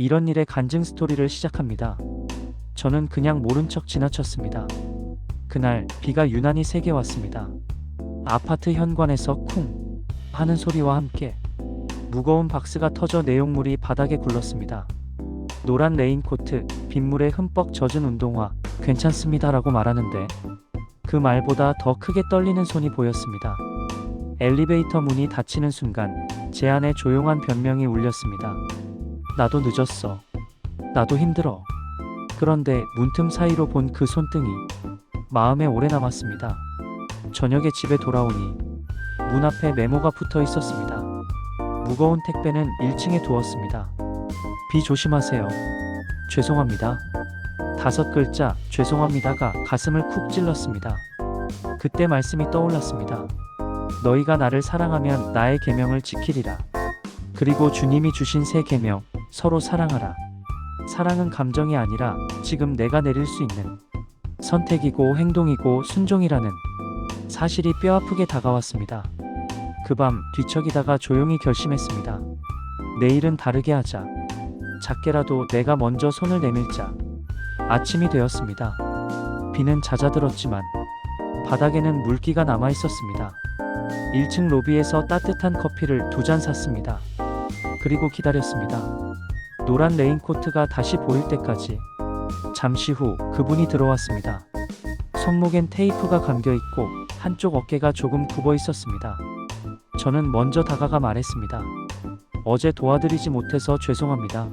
이런 일의 간증 스토리를 시작합니다. 저는 그냥 모른 척 지나쳤습니다. 그날 비가 유난히 세게 왔습니다. 아파트 현관에서 쿵 하는 소리와 함께 무거운 박스가 터져 내용물이 바닥에 굴렀습니다. 노란 레인코트, 빗물에 흠뻑 젖은 운동화, 괜찮습니다라고 말하는데 그 말보다 더 크게 떨리는 손이 보였습니다. 엘리베이터 문이 닫히는 순간 제 안에 조용한 변명이 울렸습니다. 나도 늦었어. 나도 힘들어. 그런데 문틈 사이로 본 그 손등이 마음에 오래 남았습니다. 저녁에 집에 돌아오니 문 앞에 메모가 붙어 있었습니다. 무거운 택배는 1층에 두었습니다. 비 조심하세요. 죄송합니다. 다섯 글자 죄송합니다가 가슴을 쿡 찔렀습니다. 그때 말씀이 떠올랐습니다. 너희가 나를 사랑하면 나의 계명을 지키리라. 그리고 주님이 주신 새 계명 서로 사랑하라. 사랑은 감정이 아니라 지금 내가 내릴 수 있는 선택이고 행동이고 순종이라는 사실이 뼈아프게 다가왔습니다. 그 밤 뒤척이다가 조용히 결심했습니다. 내일은 다르게 하자. 작게라도 내가 먼저 손을 내밀자. 아침이 되었습니다. 비는 잦아들었지만 바닥에는 물기가 남아 있었습니다. 1층 로비에서 따뜻한 커피를 두 잔 샀습니다. 그리고 기다렸습니다. 노란 레인코트가 다시 보일 때까지. 잠시 후 그분이 들어왔습니다. 손목엔 테이프가 감겨 있고 한쪽 어깨가 조금 굽어 있었습니다. 저는 먼저 다가가 말했습니다. 어제 도와드리지 못해서 죄송합니다.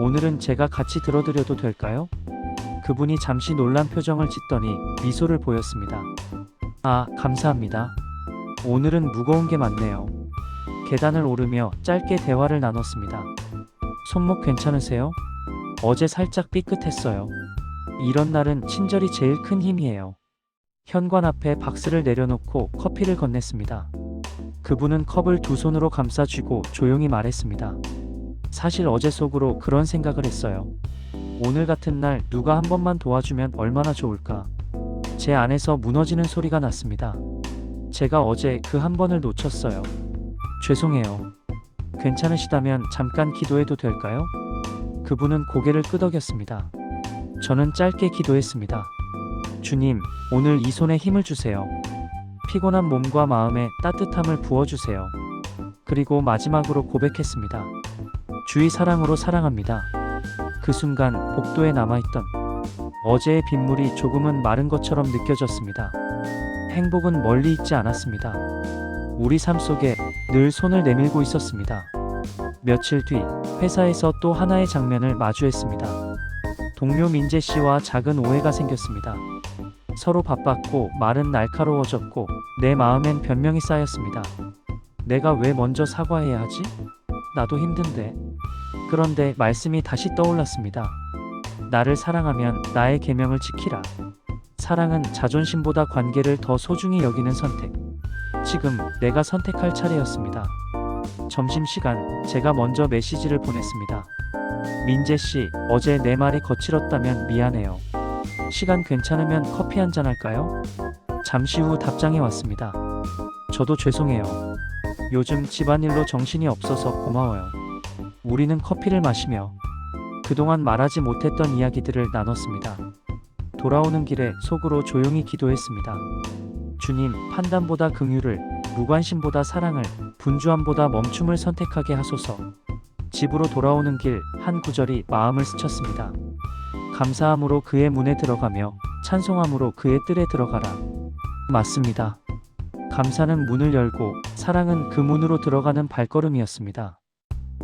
오늘은 제가 같이 들어드려도 될까요? 그분이 잠시 놀란 표정을 짓더니 미소를 보였습니다. 아, 감사합니다. 오늘은 무거운 게 많네요. 계단을 오르며 짧게 대화를 나눴습니다. 손목 괜찮으세요? 어제 살짝 삐끗했어요. 이런 날은 친절이 제일 큰 힘이에요. 현관 앞에 박스를 내려놓고 커피를 건넸습니다. 그분은 컵을 두 손으로 감싸쥐고 조용히 말했습니다. 사실 어제 속으로 그런 생각을 했어요. 오늘 같은 날 누가 한 번만 도와주면 얼마나 좋을까. 제 안에서 무너지는 소리가 났습니다. 제가 어제 그 한 번을 놓쳤어요. 죄송해요. 괜찮으시다면 잠깐 기도해도 될까요? 그분은 고개를 끄덕였습니다. 저는 짧게 기도했습니다. 주님, 오늘 이 손에 힘을 주세요. 피곤한 몸과 마음에 따뜻함을 부어주세요. 그리고 마지막으로 고백했습니다. 주의 사랑으로 사랑합니다. 그 순간 복도에 남아있던 어제의 빗물이 조금은 마른 것처럼 느껴졌습니다. 행복은 멀리 있지 않았습니다. 우리 삶 속에 늘 손을 내밀고 있었습니다. 며칠 뒤 회사에서 또 하나의 장면을 마주했습니다. 동료 민재 씨와 작은 오해가 생겼습니다. 서로 바빴고 말은 날카로워졌고 내 마음엔 변명이 쌓였습니다. 내가 왜 먼저 사과해야 하지? 나도 힘든데. 그런데 말씀이 다시 떠올랐습니다. 나를 사랑하면 나의 계명을 지키라. 사랑은 자존심보다 관계를 더 소중히 여기는 선택. 지금 내가 선택할 차례였습니다. 점심시간 제가 먼저 메시지를 보냈습니다. 민재 씨, 어제 내 말이 거칠었다면 미안해요. 시간 괜찮으면 커피 한잔 할까요? 잠시 후 답장이 왔습니다. 저도 죄송해요. 요즘 집안일로 정신이 없어서 고마워요. 우리는 커피를 마시며 그동안 말하지 못했던 이야기들을 나눴습니다. 돌아오는 길에 속으로 조용히 기도했습니다. 주님, 판단보다 긍휼을, 무관심보다 사랑을, 분주함보다 멈춤을 선택하게 하소서. 집으로 돌아오는 길 한 구절이 마음을 스쳤습니다. 감사함으로 그의 문에 들어가며 찬송함으로 그의 뜰에 들어가라. 맞습니다. 감사는 문을 열고 사랑은 그 문으로 들어가는 발걸음이었습니다.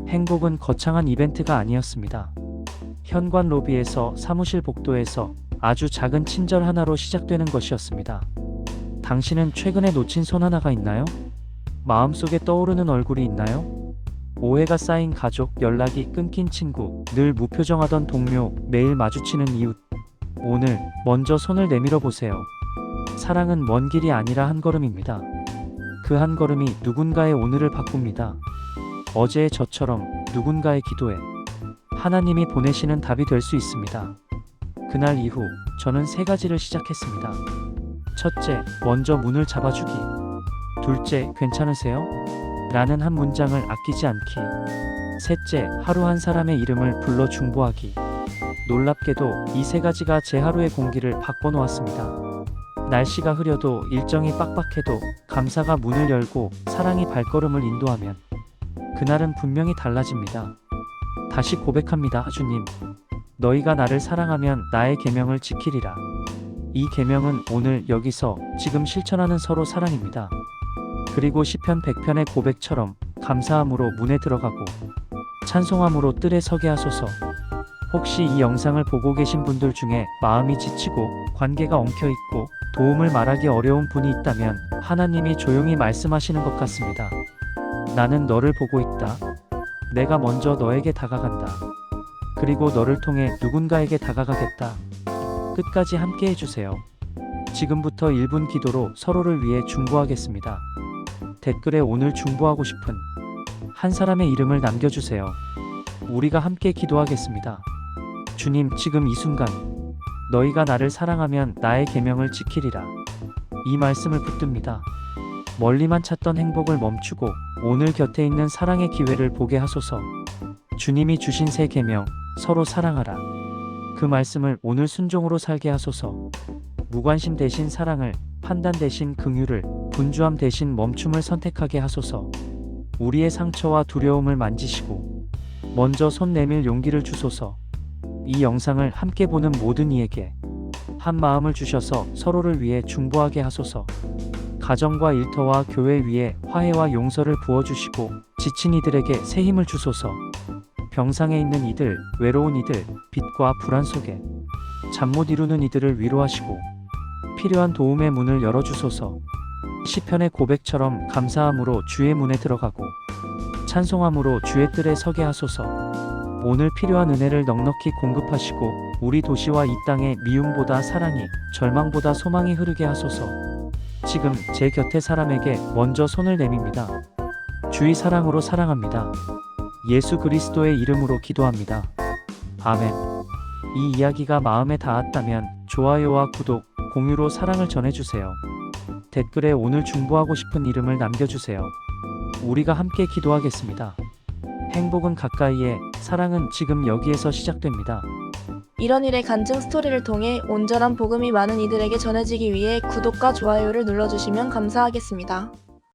행복은 거창한 이벤트가 아니었습니다. 현관 로비에서 사무실 복도에서 아주 작은 친절 하나로 시작되는 것이었습니다. 당신은 최근에 놓친 손 하나가 있나요? 마음속에 떠오르는 얼굴이 있나요? 오해가 쌓인 가족, 연락이 끊긴 친구, 늘 무표정하던 동료, 매일 마주치는 이웃. 오늘 먼저 손을 내밀어 보세요. 사랑은 먼 길이 아니라 한 걸음입니다. 그 한 걸음이 누군가의 오늘을 바꿉니다. 어제의 저처럼 누군가의 기도에 하나님이 보내시는 답이 될 수 있습니다. 그날 이후 저는 세 가지를 시작했습니다. 첫째, 먼저 문을 잡아주기. 둘째, 괜찮으세요? 라는 한 문장을 아끼지 않기. 셋째, 하루 한 사람의 이름을 불러 중보하기. 놀랍게도 이 세 가지가 제 하루의 공기를 바꿔놓았습니다. 날씨가 흐려도 일정이 빡빡해도 감사가 문을 열고 사랑이 발걸음을 인도하면 그날은 분명히 달라집니다. 다시 고백합니다, 주님. 너희가 나를 사랑하면 나의 계명을 지키리라. 이 계명은 오늘 여기서 지금 실천하는 서로 사랑입니다. 그리고 시편 100편의 고백처럼 감사함으로 문에 들어가고 찬송함으로 뜰에 서게 하소서. 혹시 이 영상을 보고 계신 분들 중에 마음이 지치고 관계가 엉켜 있고 도움을 말하기 어려운 분이 있다면 하나님이 조용히 말씀하시는 것 같습니다. 나는 너를 보고 있다. 내가 먼저 너에게 다가간다. 그리고 너를 통해 누군가에게 다가가겠다. 끝까지 함께 해주세요. 지금부터 1분 기도로 서로를 위해 중보하겠습니다. 댓글에 오늘 중보하고 싶은 한 사람의 이름을 남겨주세요. 우리가 함께 기도하겠습니다. 주님, 지금 이 순간 너희가 나를 사랑하면 나의 계명을 지키리라. 이 말씀을 붙듭니다. 멀리만 찾던 행복을 멈추고 오늘 곁에 있는 사랑의 기회를 보게 하소서. 주님이 주신 새 계명 서로 사랑하라. 그 말씀을 오늘 순종으로 살게 하소서. 무관심 대신 사랑을, 판단 대신 긍휼을, 분주함 대신 멈춤을 선택하게 하소서. 우리의 상처와 두려움을 만지시고 먼저 손 내밀 용기를 주소서. 이 영상을 함께 보는 모든 이에게 한 마음을 주셔서 서로를 위해 중보하게 하소서. 가정과 일터와 교회 위에 화해와 용서를 부어주시고 지친 이들에게 새 힘을 주소서. 병상에 있는 이들, 외로운 이들, 빛과 불안 속에 잠 못 이루는 이들을 위로하시고 필요한 도움의 문을 열어주소서. 시편의 고백처럼 감사함으로 주의 문에 들어가고 찬송함으로 주의 뜰에 서게 하소서. 오늘 필요한 은혜를 넉넉히 공급하시고 우리 도시와 이 땅에 미움보다 사랑이 절망보다 소망이 흐르게 하소서. 지금 제 곁에 사람에게 먼저 손을 내밉니다. 주의 사랑으로 사랑합니다. 예수 그리스도의 이름으로 기도합니다. 아멘. 이 이야기가 마음에 닿았다면 좋아요와 구독, 공유로 사랑을 전해주세요. 댓글에 오늘 중보하고 싶은 이름을 남겨주세요. 우리가 함께 기도하겠습니다. 행복은 가까이에, 사랑은 지금 여기에서 시작됩니다. 이런 일의 간증 스토리를 통해 온전한 복음이 많은 이들에게 전해지기 위해 구독과 좋아요를 눌러주시면 감사하겠습니다.